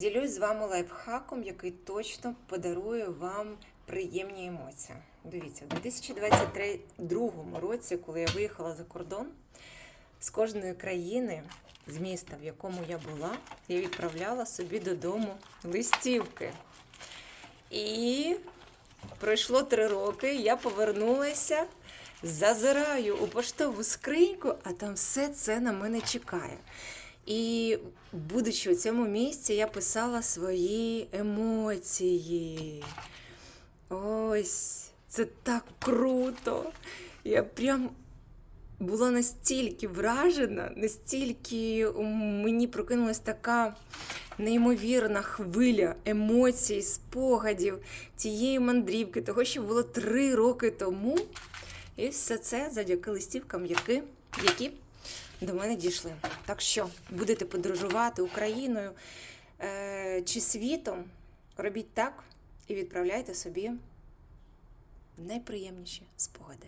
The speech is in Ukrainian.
Ділюсь з вами лайфхаком, який точно подарує вам приємні емоції. Дивіться, у 2022 році, коли я виїхала за кордон, з кожної країни, з міста, в якому я була, я відправляла собі додому листівки. І пройшло три роки, я повернулася, зазираю у поштову скриньку, а там все це на мене чекає. І, будучи у цьому місці, я писала свої емоції. Ось, це так круто. Я прям була настільки вражена, настільки мені прокинулась така неймовірна хвиля емоцій, спогадів тієї мандрівки, того, що було три роки тому. І все це завдяки листівкам, які, до мене дійшли. Так що будете подорожувати Україною е, чи світом, робіть так і відправляйте собі найприємніші спогади.